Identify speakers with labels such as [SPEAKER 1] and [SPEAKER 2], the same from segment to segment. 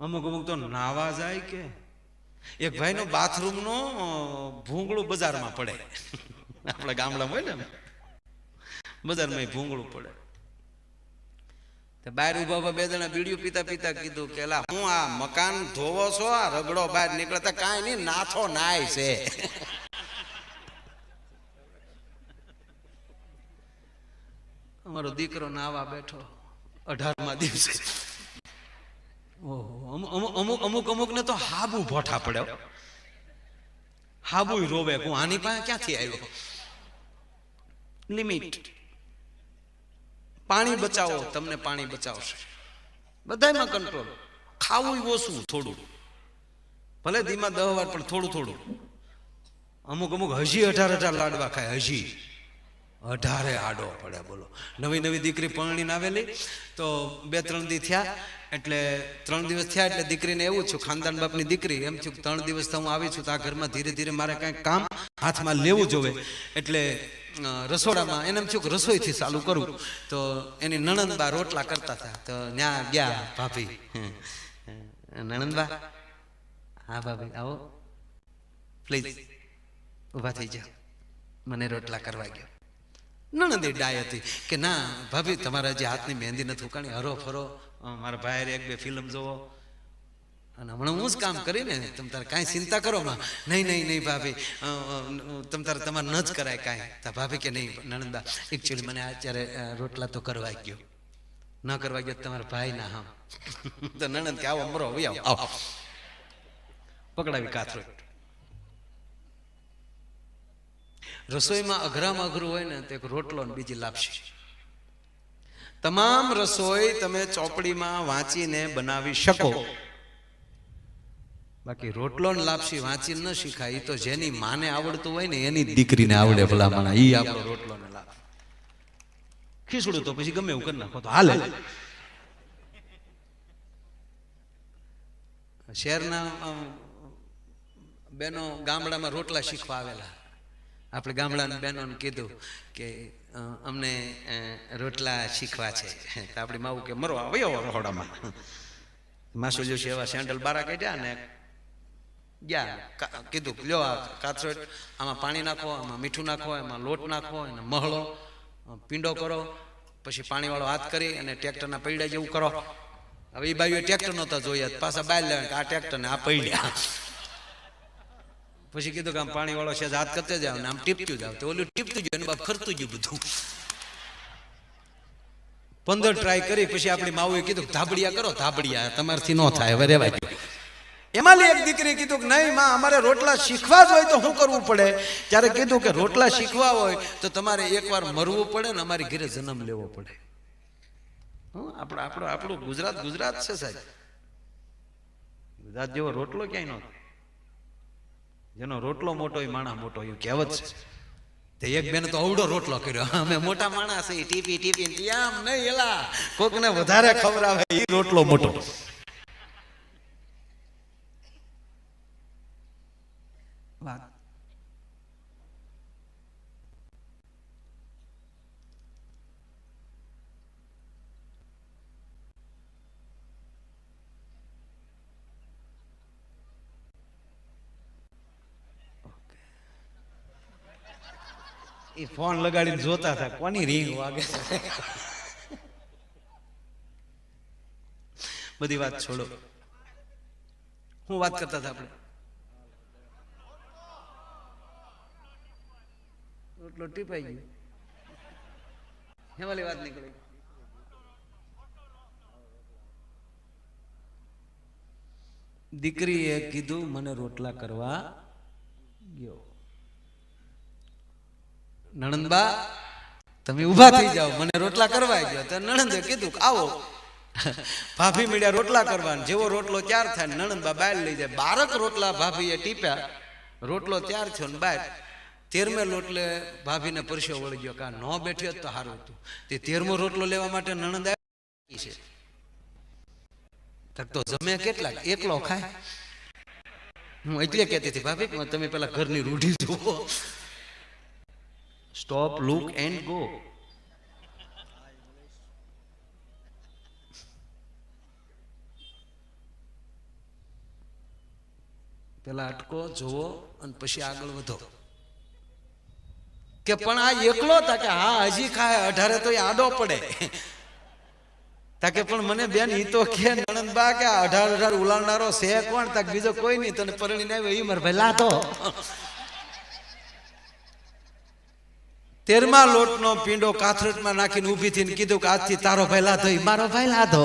[SPEAKER 1] અમુક અમુક તો નાવા જાય કે. એક ભાઈનો બાથરૂમનો ભૂંગળું બજારમાં પડે. આપણા ગામડામાં હોય ને બજારમાં ભૂંગળું પડે. બહાર ઊભા ઊભા બે જણા બીડીયું પીતા પીતા કીધું કે હું આ મકાન ધોવો છો આ રગડો બહાર નીકળતા કાંઈ નહીં નાથો નાય છે. અમારો દીકરો નાવા બેઠો અઢારમા દિવસે. અમુક અમુક અમુક ને તો હાબુ ભોઠા પડ્યો હાબુ રોવે હું આની પાસે ક્યાંથી આવ્યો? લિમિટ પાણી બચાવો તમને પાણી બચાવશે. બધામાં કંટ્રોલ ખાવું ઓછું થોડું. ભલે ધીમા દહ વાર પણ થોડું થોડું. અમુક અમુક હજી અઢાર અઢાર લાડવા ખાય હજી. અઢારે આડો પડે, બોલો. નવી નવી દીકરી પરણીને આવેલી, તો બે ત્રણ દી થયા, એટલે ત્રણ દિવસ થયા, એટલે દીકરીને એવું છું ખાનદાન બાપની દીકરી, એમ છું ત્રણ દિવસ તો હું આવી છું, તો આ ઘરમાં ધીરે ધીરે મારે કાંઈક કામ હાથમાં લેવું જોવે. એટલે રસોડામાં એને એમ છું કે રસોઈથી ચાલુ કરું. તો એની નણંદબા રોટલા કરતા હતા. તો ત્યાં ગયા ભાભી. નણંદબા? હા ભાભી, આવો. પ્લીઝ, ઊભા થઈ જાઓ. મને રોટલા કરવા ગયો. નણંદી ડાય હતી કે ના, ભાભી, તમારા જે હાથની મહેંદી નથી ઉકાણી, હરો ફરો. મારા ભાઈ એક બે ફિલ્મ જોવો. અને હમણાં હું જ કામ કરીને તમ તારે કાંઈ ચિંતા કરો માં. નહીં નહીં નહીં, ભાભી. તમ તારે તમારે ન જ કરાય કાંઈ. તા ભાભી કે નહીં, નણંદા એકચ્યુઅલી મને અત્યારે રોટલા તો કરવા ગયો. ન કરવા ગયો તમારા ભાઈ ના હા તો નણંદ કે આવો મરો આવો આવો. પકડાવી કાથરો. રસોઈમાં અઘરામાં અઘરું હોય ને તો એક રોટલો બીજી લાપસી તમામ રસોઈ તમે ચોપડીમાં વાંચીને બનાવી શકો. બાકી રોટલો લાપસી વાંચી ન શીખાય એ તો જેની માને આવડતું હોય ને એની દીકરીને આવડે ભલામણ. ઈ આપણો રોટલો ને લાપ. ખીસડું તો પછી ગમે એવું કરી નાખો તો હાલે. શહેરના બેનો ગામડામાં રોટલા શીખવા આવેલા. આપણે ગામડાના બહેનોને કીધું કે અમને રોટલા શીખવા છે. તો આપણી માવું કે મરો આવ્યો રહોડામાં. માસુ જોશી એવા સેન્ડલ બારા કાઢ્યા ને ગયા. કીધું, લ્યો આ કાથરોટ આમાં પાણી નાખો, આમાં મીઠું નાખો, એમાં લોટ નાખો, એને મહળો પીંડો કરો, પછી પાણીવાળો હાથ કરી અને ટ્રેક્ટરના પૈડા જેવું કરો. હવે એ બાજુ ટ્રેક્ટર નહોતા જોયા, પાછા બાય લેવા આ ટ્રેક્ટરને આ પૈડ્યા પછી કીધું કે આમ પાણી વાળો છે હાથ કરતે જાવ ને આમ ટીપતું જાવ તો ઓલું ટીપતું ગયું અને બાપ ખરતું ગયું બધું. પંદર ટ્રાય કરી, પછી આપણી માવુએ કીધું ધાબડિયા કરો, ધાબડિયા. તમારથી ન થાય, હવે રેવા દો એમાં એક દીકરી કીધું કે નહીં, માં, અમારે રોટલા શીખવા જ હોય તો શું કરવું પડે? ત્યારે કીધું કે રોટલા શીખવા હોય તો તમારે એકવાર મરવું પડે ને અમારી ઘરે જન્મ લેવો પડે. આપણો આપણો આપણું ગુજરાત ગુજરાત છે સાહેબ. ગુજરાત જેવો રોટલો ક્યાંય નહોતો જેનો રોટલો મોટો હોય માણા મોટો એવું કહેવત છે. તે એક બેન તો અવડો રોટલો કર્યો. અમે મોટા માણસ છીએ, ટીપી ટીપી આમ નહીં એલા. કોકને વધારે ખવડાવે એ રોટલો મોટો. એ ફોન લગાડીને જોતા હતા. કોની રિંગ વાગે? બધી વાત છોડો. હું વાત કરતા હતા આપણે. રોટલો ટીપાઈ ગયો. હેવાલી વાત નીકળી. દીકરીએ કીધું મને રોટલા કરવા ગયો. નણંદબા, તમે ઊભા થઈ જાઓ, મને રોટલા કરવા ગયો તો નણંદે કીધું કે આવો. ભાભી મળ્યા રોટલા કરવા જેવો રોટલો ત્યાર થાય નણંદબા બહાર લઈ જાય. બારક રોટલા ભાભીએ ટીપ્યા. રોટલો ત્યાર થયો ને બહાર. તેરમે રોટલે ભાભીને પરસ્યો વળી ગયો કા ન બેઠ્યો તો સારું હતું. તે તેરમો રોટલો લેવા માટે નણંદ આવી છે. તો જમે કેટલા એકલો ખાય. હું એટલે કહેતી હતી, ભાભી, તમે પેલા ઘરની રૂઢી જુઓ. સ્ટોપ લુક એન્ડ ગો પેલા અટકો જોવો અને પછી આગળ વધો. કે પણ આ એકલો તા કે હા હજી ખાય અઢારે તો આડો પડે. તાકે પણ મને બેન ઈ તો કે નણંદબા કે અઢાર અઢાર ઉલાડનારો છે કોણ? તાક બીજો કોઈ નહીં તને પરણીને આવ્યો ઈ માર ભાઈ લાતો. તેરમા લોટનો પીંડો કાથરટમાં નાખીને ઊભી થઈને કીધું કે આજથી તારો ભાઈ લાધો મારો ભાઈ લાધો.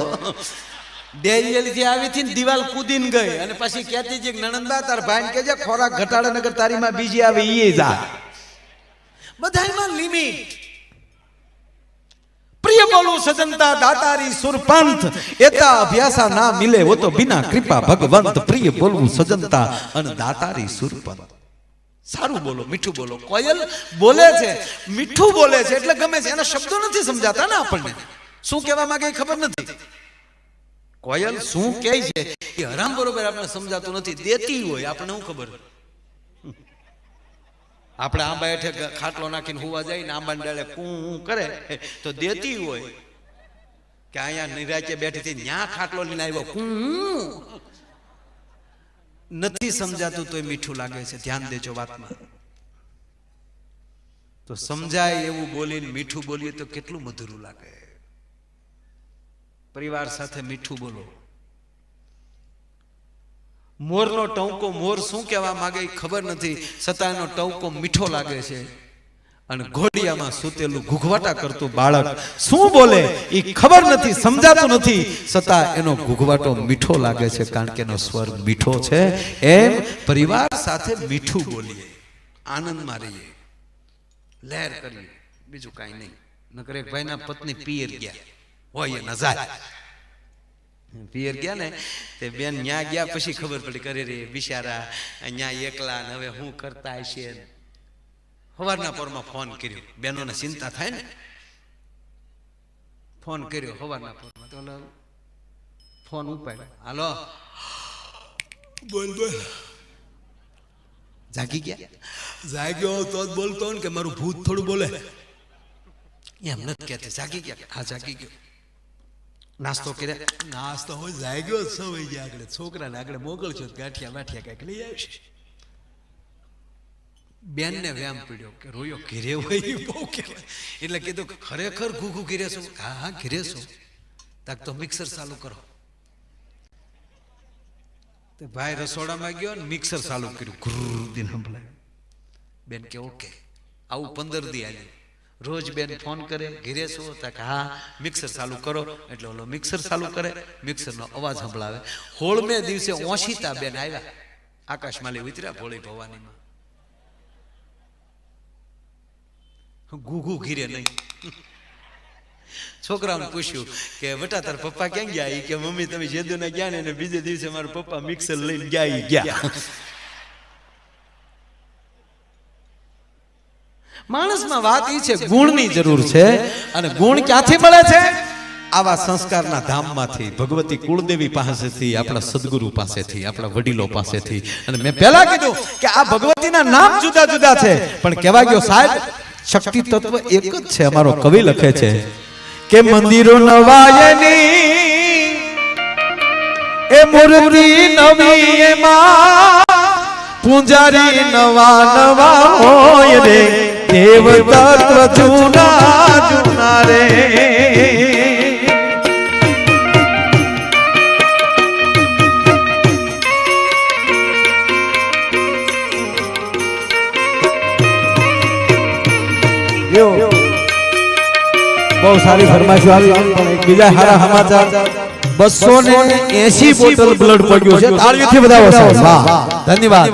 [SPEAKER 1] ડેરીએલથી આવી થી દિવાલ કૂદીને ગઈ અને પછી કહેતી છે નણંદા તાર ભાઈને કહેજે, ખોરાક ઘટાડે નગર તારીમાં બીજી આવે, ઈ જા. બધાયમાં લિમિટ. પ્રિય બોલું સજનતા, દાતારી, સુરપંથ. એતા અભ્યાસા ના મિલે વો તો બિના કૃપા ભગવંત. પ્રિય બોલવું સજનતા અને દાતારી, સુરપંથ. સારું બોલો મીઠું બોલો. કોયલ બોલે છે. મીઠું બોલે છે એટલે ગમે છે. એના શબ્દો નથી સમજાતા ને આપણને. શું કહેવા માંગે એ ખબર નથી. કોયલ શું કહે છે? એ હરામ બરોબર આપણે સમજાતું નથી. દેતી હોય આપણને શું ખબર? આપણે આંબા હેઠે ખાટલો નાખીને હોવા જાય ને આંબા ડાળે કું કરે તો દેતી હોય. કે અહીંયા નિરાચે બેઠી ન્યા ખાટલો લઈને આવ્યો. કું નથી સમજાતું તોય મીઠું લાગે છે. ધ્યાન દેજો વાતમાં. તો સમજાય એવું બોલીને મીઠું બોલીએ તો કેટલું મધુરું લાગે. પરિવાર સાથે મીઠું બોલો. મોરનો ટવકો મોર શું કહેવા માંગે ખબર નથી. છતાં એનો ટવકો મીઠો લાગે છે. અને ઘોડિયામાં સૂતેલું ઘૂઘવાટા કરતું બાળક શું બોલે એ ખબર નથી સમજાતું નથી. છતાં એનો ઘૂઘવાટો મીઠો લાગે છે કારણ કે એનો સ્વર મીઠો છે. એમ પરિવાર સાથે મીઠું બોલીએ. આનંદમાં રહીએ. લહેર કરીએ. બીજું કાંઈ નહીં. નકર એક ભાઈના પત્ની પિયર ગયા. હોય એ ન જાય પિયર ગયા ને તે બેન ન્યા ગયા પછી ખબર પડી કરે રે બિચારા ન્યા એકલા ને હવે હું કરતા હશે. સવારના પોરમાં ફોન કર્યો. બહેનોને ચિંતા થાય ને? ફોન કર્યો સવારના પોરમાં. તો ફોન ઉપાડ્યો. હાલો. બોલ બોલ જાગી ગયા? જાગ્યો તો જ બોલતો ને કે મારું ભૂત થોડું બોલે. એમ નથી કહેતી. જાગી ગયા? હા જાગી ગયો. નાસ્તો કર્યા? નાસ્તો હોય જાગ્યો જ સવાઈ ગયા આગળ. છોકરાને આગળ મોકલશો ગાંઠિયા બાઠિયા કંઈક લઈ આવશે. બેનને વ્યામ પીડ્યો કે રોયો ઘીરે હોય બહુ કહેવાય. એટલે કીધું કે ખરેખર ઘૂઘું ઘીરે છું હા હા ઘીરે છું તાક તો મિક્સર ચાલુ કરો. તે ભાઈ રસોડામાં ગયો ને મિક્સર ચાલુ કર્યું. ઘુર દિન સંભળાય. બેન કે ઓકે. આવું પંદર દી આવ્યું રોજ બેન ફોન કરે ઘીરે છો તાક હા મિક્સર ચાલુ કરો. એટલે ઓલો મિક્સર ચાલુ કરે મિક્સરનો અવાજ સંભળાવે. હોળમે દિવસે ઓશિતા બેન આવ્યા. આકાશમાં લે ઉતર્યા ભોળી ભવાનીમાં. ઘૂઘું ઘીરે નહીં. છોકરાઓને પૂછ્યું કે બટા તાર પપ્પા ક્યાં ગયા? કે, મમ્મી, તમે જેદુના ગયા ને બીજે દિવસે મારા પપ્પા મિક્સર લઈને ગયા ગયા. માણસમાં વાત એ છે, ગુણની જરૂર છે અને ગુણ ક્યાંથી મળે છે? આવા સંસ્કારના ધામમાંથી. ભગવતી કુળદેવી પાસેથી, આપણા સદગુરુ પાસેથી, આપણા વડીલો પાસેથી. અને મેં પહેલા કીધું કે આ ભગવતીના નામ જુદા જુદા છે. પણ કહેવા ગયો, સાહેબ શક્તિ તત્વ એક જ છે અમારો કવિ લખે છે. કે મંદિરો નવાયની એ મૂર્તિ નવી એમાં પૂજારી નવા નવા હોય રે દેવ તત્વ જૂના જૂના રે.
[SPEAKER 2] બહુ સારી ફરમાઈશો આવી બીજા સારા સમાચાર. બસો ને એસી બોટલ બ્લડ પડ્યું છે. તાળીઓથી બધા ધન્યવાદ.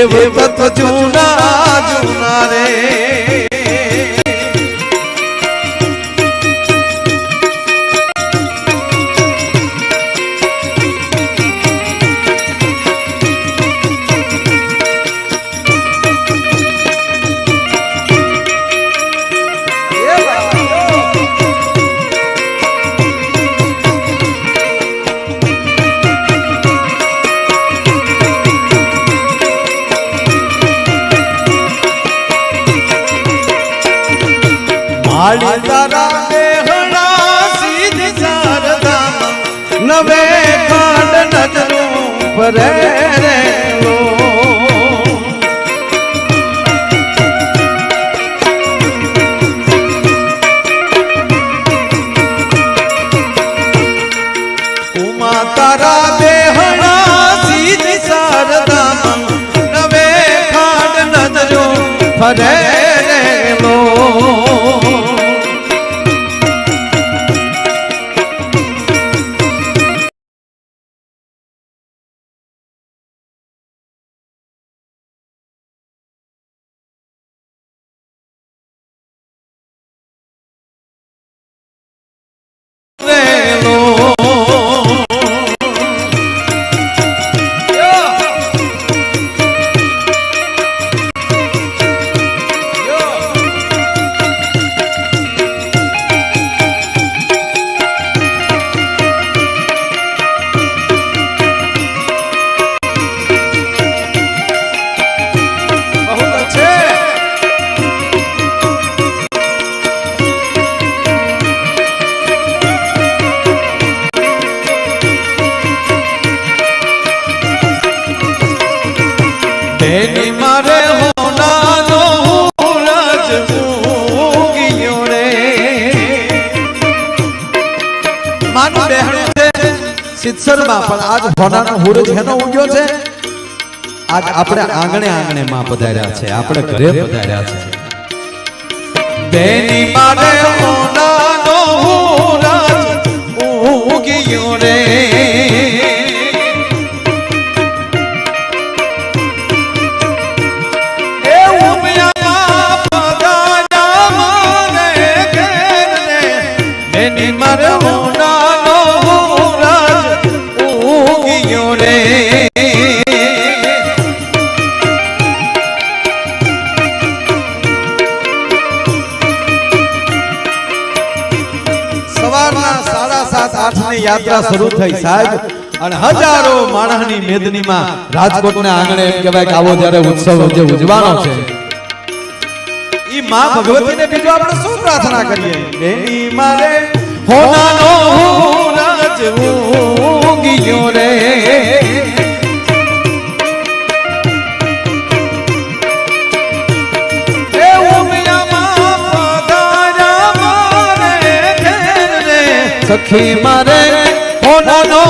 [SPEAKER 1] દેવ તત્વ જૂના જૂના રે.
[SPEAKER 2] ફરે બહેણું છે સિત્સરમાં આપણે આંગણે આંગણે માં પધાર્યા છે, આપણે ઘરે પધાર્યા છે. બેની મારે બેની મારે હોનાનો રાજ ઉગ્યો રે સવારના સાડા સાત આઠની યાત્રા શરૂ થઈ સાહેબ. અને હજારો માણસની મેદનીમાં રાજકોટના આંગણે એમ કે આવો જ્યારે ઉત્સવ ઉજવાનો છે. માં ભગવતીને બીજું આપણે શું પ્રાર્થના કરીએ બેની મારે હોનાનો હું ઉગિયો રે એ ઉમિયામાં પધાર્યા મારે ઘેર રે. સખી મારે હોનાનો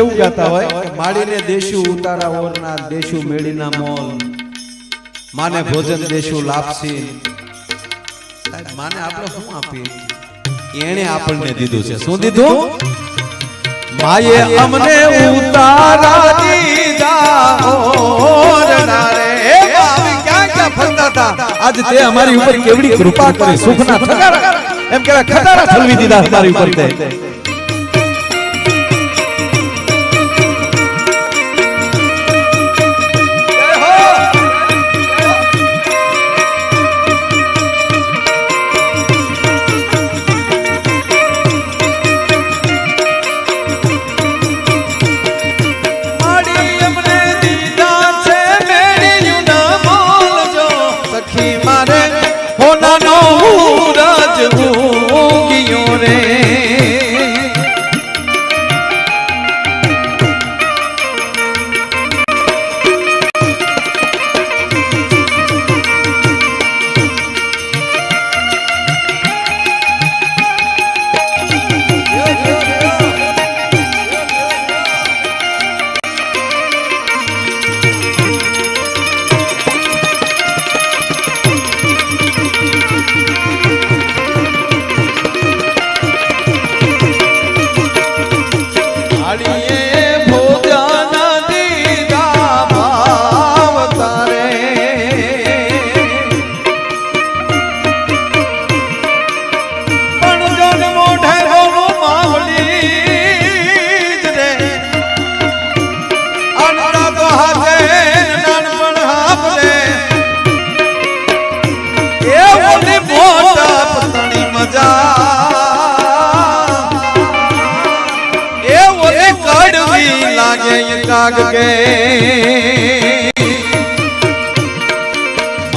[SPEAKER 2] એવું ગાતા હોય કે માડીને દેશું ઉતારા ઓરના દેશું મેળીના મોલ. માને ભોજન દેશું લાપસી. સાહેબ માને આપણે શું આપીએ? એણે આપણને દીધું છે. શું દીધું? માયે અમને ઉતારા દીધા. ઓરના રે. ભાવી ક્યાં ક્યાં ફરતા હતા? આજ તે અમારી ઉપર કેવડી કૃપા કરી. સુખના ઠગારા એમ કહેવાય ખટારા ઠલવી દીધા અમારી ઉપર તે.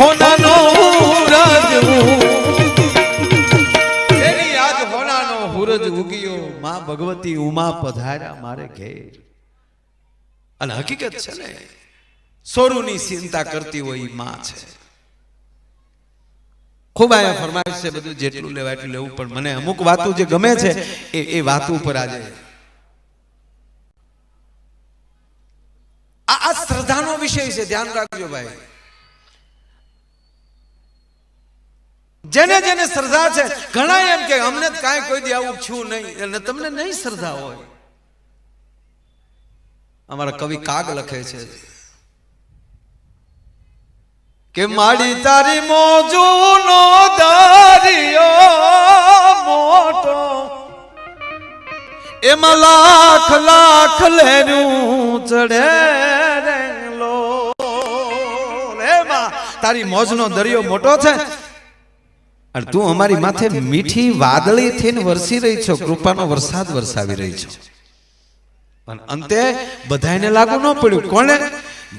[SPEAKER 2] હોનાનો રાજ એની આજ હોનાનો હુરજ ઉગિયો. માં ભગવતી ઉમા પધાર્યા મારે ઘેર.
[SPEAKER 1] અને હકીકત છે ને, સોરુની ચિંતા કરતી હોયમાં છે. ખૂબ આયા ફરમાઈશ છે બધું જેટલું લેવાય એટલું લેવું, પણ મને અમુક વાતો જે ગમે છે, એ એ વાત ઉપર આજે. આ શ્રદ્ધાનો વિષય છે, ધ્યાન રાખજો ભાઈ. જેને જેને શ્રદ્ધા છે ઘણા એમ કે, અમને કાંઈ કોઈ દી આવું છું નહીં. અને તમને નહીં શ્રદ્ધા હોય. અમારા કવિ કાગ લખે છે.
[SPEAKER 2] કે માડી તારી મોજુનો દારિયો મોટો, એમાં લાખ લાખ લેરું ચડે લો. એમાં તારી મોજનો દરિયો મોટો છે.
[SPEAKER 1] અને તું અમારી માથે મીઠી વાદળી થઈને વરસી રહી છો કૃપાનો વરસાદ વરસાવી રહી છો. પણ અંતે બધાને લાગુ ન પડ્યું. કોને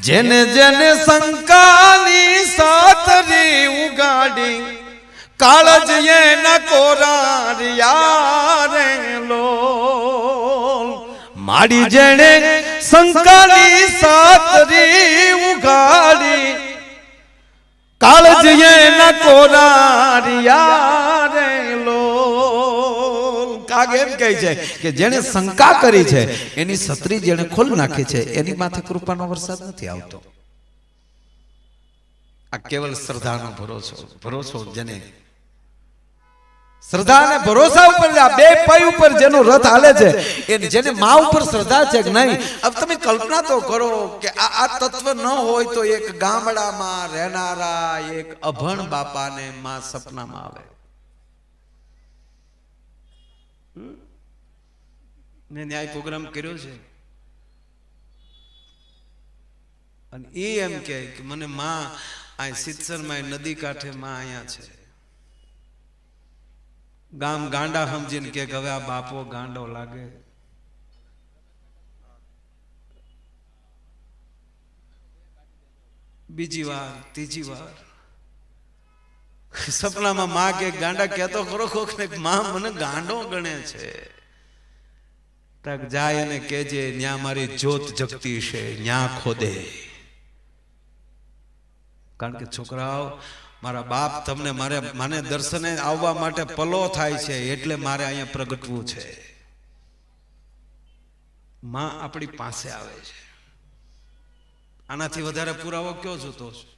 [SPEAKER 2] જેને જેને શંકાની સાતરી ઉગાડી કાળજ એના કોરારિયા રે લો માડી જેણે શંકાની સાતરી ઉગાડી કાળજ એના કોરારિયા રે લો કાગ એમ કહે છે કે જેણે શંકા કરી છે
[SPEAKER 1] એની છત્રી જેણે ખોલ નાખી છે એની માથે કૃપાનો વરસાદ નથી આવતો. આ કેવલ શ્રદ્ધાનો ભરોસો ભરોસો જેને
[SPEAKER 2] શ્રદ્ધા અને ભરોસા ઉપર આ બે પાય ઉપર જેનો રથ હાલે છે
[SPEAKER 1] એ જેને મા ઉપર શ્રદ્ધા છે કે નહીં? હવે તમે કલ્પના તો કરો કે આ આ તત્વ ન હોય તો એક ગામડામાં રહેનારા એક અભણ બાપાને મા સપનામાં આવે. ને મેં ન્યાય પ્રોગ્રામ કર્યો છે. અને એ એમ કહે કે મને માં આ સિત્સરમાં નદી કાંઠે માં અહીંયા છે. ગામ ગાંડા સમજીને કે હવે આ બાપો ગાંડો લાગે. બીજી વાર, ત્રીજી વાર. સપનામાં માં કે ગાંડા કહેતો ખરો ખોખ ને માં મને ગાંડો ગણે છે. તક જાય અને કેજે ન્યા મારી જોત જગતી છે, ન્યા ખોદે. કારણ કે છોકરાઓ મારા બાપ તમને મારે મને દર્શને આવવા માટે પલો થાય છે, એટલે મારે અહીંયા પ્રગટવું છે. માં આપણી પાસે આવે છે. આનાથી વધારે પુરાવો કયો જોતો છે